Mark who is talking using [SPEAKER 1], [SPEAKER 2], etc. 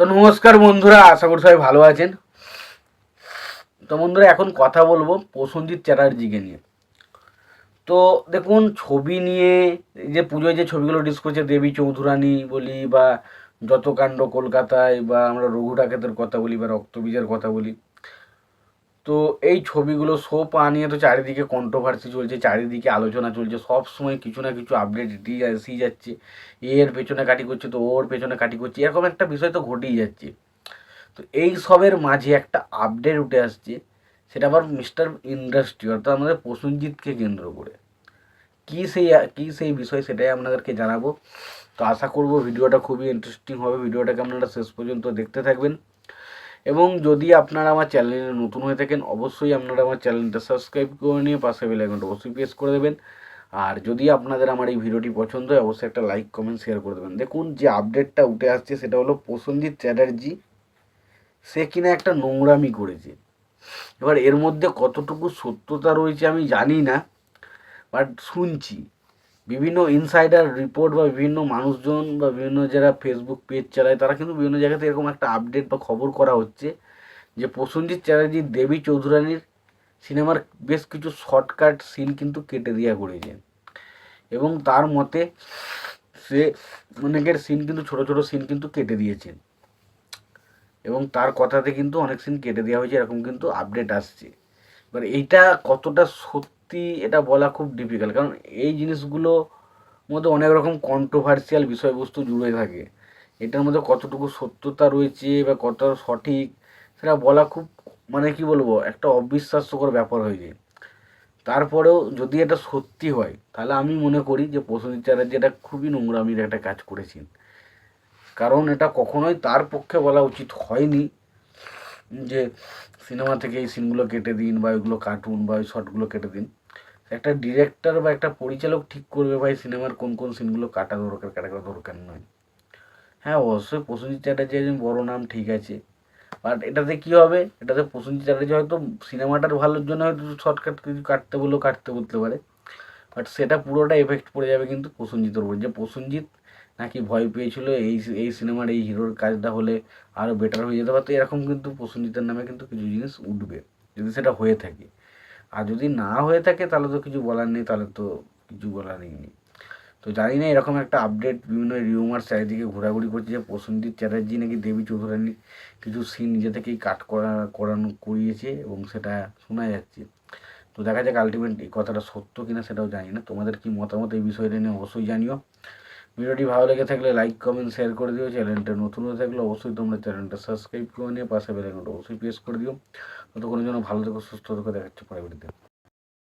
[SPEAKER 1] তো নমস্কার বন্ধুরা, আশা করি সবাই ভালো আছেন। তো বন্ধুরা, এখন কথা বলব প্রসেনজিৎ চ্যাটার্জিকে নিয়ে। তো দেখুন, ছবি নিয়ে যে পুজোয় যে ছবিগুলো ডিস করছে, দেবী চৌধুরানী বলি বা যত কাণ্ড কলকাতায় বা আমরা রঘু ডাকাতের কথা বলি বা রক্তবীজের কথা বলি তো এই ছবিগুলো শো পা নিয়ে তো চারিদিকে কন্ট্রোভার্সি চলছে, চারিদিকে আলোচনা চলছে, সব সময় কিছু না কিছু আপডেট দিয়ে যাচ্ছে। এর পেছনে কাটি করছে, তো ওর পেছনে কাটি করছে, এরকম একটা বিষয় তো ঘটেই যাচ্ছে। তো এই সবের মাঝে একটা আপডেট উঠে আসছে, সেটা আবার মিস্টার ইন্ডাস্ট্রি অর্থাৎ আমাদের প্রসেনজিৎকে কেন্দ্র করে। কী সেই কী সেই বিষয় সেটাই আপনাদেরকে জানাব। তো আশা করব ভিডিওটা খুবই ইন্টারেস্টিং হবে, ভিডিওটাকে আপনারা শেষ পর্যন্ত দেখতে থাকবেন। এবং যদি আপনারা আমার চ্যানেলে নতুন হয়ে থাকেন, অবশ্যই আপনারা আমার চ্যানেলটা সাবস্ক্রাইব করে নিয়ে পাশে বেল আইকনটা অবশ্যই প্রেস করে দেবেন। আর যদি আপনাদের আমার এই ভিডিওটি পছন্দ হয়, অবশ্যই একটা লাইক কমেন্ট শেয়ার করে দেবেন। দেখুন, যে আপডেটটা উঠে আসছে, সেটা হলো প্রসেনজিৎ চ্যাটার্জি। সে কিনা একটা নোংরামি করেছে। এবার এর মধ্যে কতটুকু সত্যতা রয়েছে আমি জানি না বাট শুনছি। বিভিন্ন ইনসাইডার রিপোর্ট বা বিভিন্ন মানুষজন বা বিভিন্ন যারা ফেসবুক পেজ চালায়, তারা কিন্তু বিভিন্ন জায়গাতে এরকম একটা আপডেট বা খবর করা হচ্ছে যে প্রসেনজিৎ চ্যাটার্জি, দেবী চৌধুরানীর সিনেমার বেশ কিছু শর্টকাট সিন কিন্তু কেটে দেওয়া করেছে। এবং তার মতে সে অনেকের সিন কিন্তু, ছোট ছোট সিন কিন্তু কেটে দিয়েছেন এবং তার কথাতে কিন্তু অনেক সিন কেটে দেওয়া হয়েছে, এরকম কিন্তু আপডেট আসছে। এবার এইটা কতটা সত্যি এটা বলা খুব ডিফিকাল্ট কারণ এই জিনিসগুলো মধ্যে অনেক রকম কন্ট্রোভার্সিয়াল বিষয়বস্তু জুড়ে থাকে। এটার মধ্যে কতটুকু সত্যতা রয়েছে বা কত সঠিক সেটা বলা খুব মানে কি বলব, একটা অবিশ্বাস্যকর ব্যাপার হয়ে যায়। তারপরেও যদি এটা সত্যি হয়, তাহলে আমি মনে করি যে প্রসেনজিৎ চ্যাটার্জি এটা খুবই নোংরামির একটা কাজ করেছেন। কারণ এটা কখনোই তার পক্ষে বলা উচিত হয়নি যে সিনেমা থেকে এই সিনগুলো কেটে দিন বা ওইগুলো কার্টুন বা ওই শর্টগুলো কেটে দিন। একটা ডিরেক্টর বা একটা পরিচালক ঠিক করবে ভাই সিনেমার কোন কোন সিনগুলো কাটা দরকার, কাটা করা দরকার নয়। হ্যাঁ অবশ্যই প্রসেনজিৎ চ্যাটার্জি একজন বড় নাম, ঠিক আছে। বাট এটাতে কী হবে? এটাতে প্রসেনজিৎ চ্যাটার্জি হয়তো সিনেমাটার ভালোর জন্য হয়তো শর্টকাট কিছু কাটতে বললেও কাটতে বলতে পারে। বাট সেটা পুরোটা এফেক্ট পড়ে যাবে কিন্তু প্রসেনজিতের উপর। যে প্রসেনজিৎ নাকি ভয় পেয়েছিল এই এই সিনেমার এই হিরোর কাজটা হলে আরও বেটার হয়ে যেতে পারতো, এরকম কিন্তু প্রসেনজিতের নামে কিন্তু কিছু জিনিস উঠবে। যদি সেটা হয়ে থাকে। আর যদি না হয়ে থাকে, তাহলে তো কিছু বলার নেই, তাহলে তো কিছু বলার নেই। তো জানি না, এরকম একটা আপডেট বিভিন্ন রিউমার চারিদিকে ঘোরাঘুরি করছে, যে প্রসেনজিৎ চ্যাটার্জি নাকি দেবী চৌধুরানী কিছু সিন নিজে থেকেই কাট করা, করানো, করিয়েছে এবং সেটা শোনা যাচ্ছে। তো দেখা যাক আলটিমেট এই কথাটা সত্য কিনা সেটাও জানি না। তোমাদের কি মতামত এই বিষয়টা নিয়ে অবশ্যই জানিও। ভিডিওটি ভালো লেগে থাকলে লাইক কমেন্ট শেয়ার করে দিও। চ্যানেলটা নতুন হয়ে থাকলে অবশ্যই তোমরা চ্যানেলটা সাবস্ক্রাইব করে নিয়ে পাশে বেলাইকনটা অবশ্যই প্রেস করে দিও। ততক্ষণের জন্য ভালো থেকো, সুস্থ থেকো, দেখাচ্ছে পরে ভিডিওতে